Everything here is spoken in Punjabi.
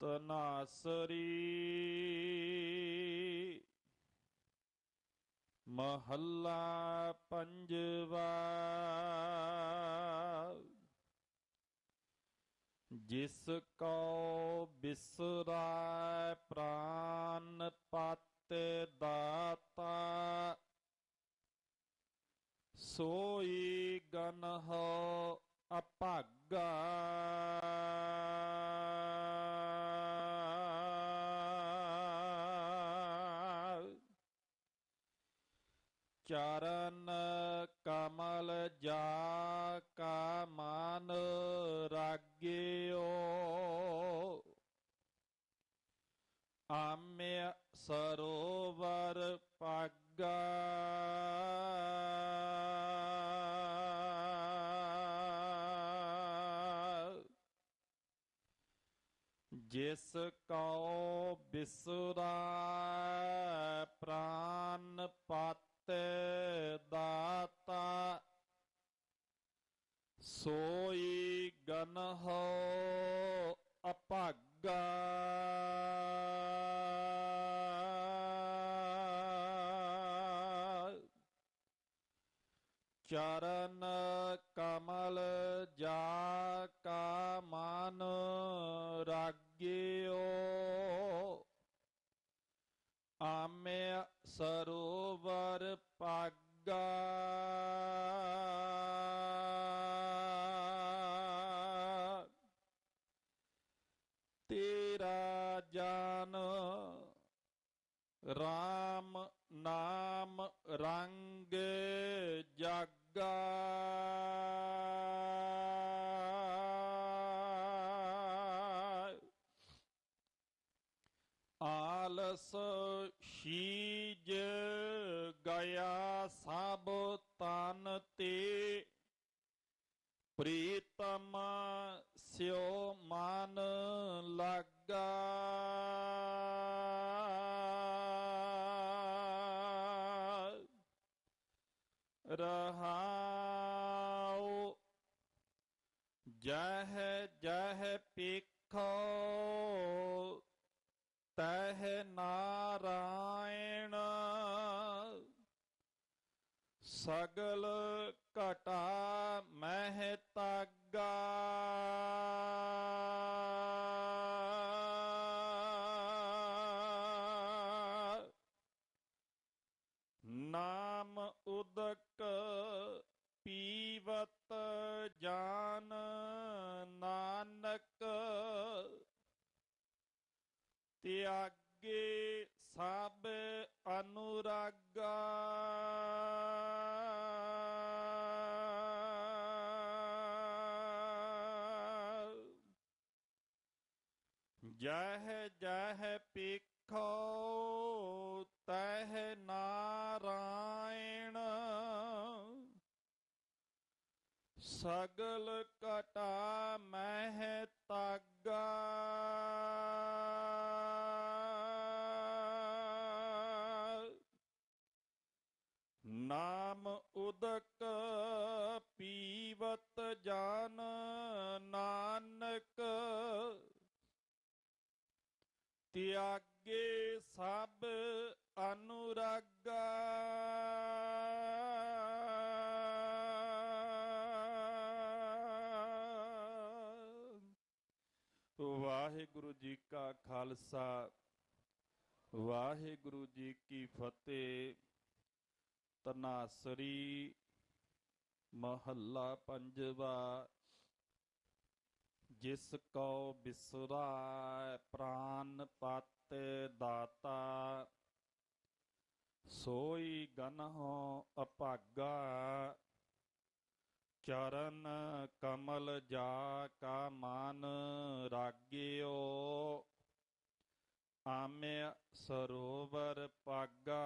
ਤਨਾਸਰੀ ਮਹੱਲਾ ਪੰਜਵਾ ਜਿਸ ਕੋ ਬਿਸਰਾ ਪ੍ਰਾਨ ਪਾਤੇ ਦਾਤਾ ਸੋਈ ਗਨਹ ਅਭਾਗਾ। ਚਰਨ ਕਮਲ ਜਾ ਕਾ ਮਨ ਰਾਗਿਓ। ਆਮਿ ਸਰੋਵਰ ਪਾਗਾ ਜਿਸ ਕਉ ਬਿਸਰਾ ਪ੍ਰਾਨ ਪਤ ਦਾਤਾ ਸੋਈ ਗਨਹ ਅਭਾਗਾ। ਚਰਨ ਕਮਲ ਜਾ ਕਾ ਮਨ ਰਾਗਿਓ ਆਮੇ ਸਰੋਵਰ ਪਾਗਾ ਤੇਰਾ ਜਾਨ RAM ਨਾਮ ਰੰਗ ਜਾਗਾ। ਆਲਸ ਸ਼ੀਜ ਗਿਆ ਸਭ ਤਨ ਤੇ। ਪ੍ਰੀਤਮ ਸਿਓ ਮਨ ਲਾਗਾ। ਰਹਾਉ ਜਹ ਜਹ ਪੇਖੋ ਤਹਿ ਨਾਰਾਇਣ। ਸਗਲ ਘਟਾ ਮਹਿ ਤਾਗਾ। ਅਨੁਰਾਗਾ। ਜਹ ਜਹ ਪੇਖੋ ਤਹ ਨਾਰਾਇਣ। ਸਗਲ ਕਟਾ ਮਹਿ ਤਾਗਾ। ਉਦਕ ਪੀਵਤ ਜਾਨ ਨਾਨਕ। ਤਿਆਗੇ ਸਭ ਅਨੁਰਾਗਾ। ਵਾਹਿਗੁਰੂ ਜੀ ਕਾ ਖਾਲਸਾ, ਵਾਹਿਗੁਰੂ ਜੀ ਕੀ ਫਤਿਹ। ਤਨਾਸਰੀ ਮਹੱਲਾ ਪੰਜਵਾ। ਜਿਸ ਕੋ ਬਿਸਰਾ ਪ੍ਰਾਨ ਪਤ ਦਾਤਾ, ਸੋਈ ਗਨਹੁ ਅਪਾਗਾ ਚਰਨ ਕਮਲ ਜਾ ਕਾ ਮਨ ਰਾਗਿਓ, ਆਮੇ ਸਰੋਵਰ ਪਾਗਾ।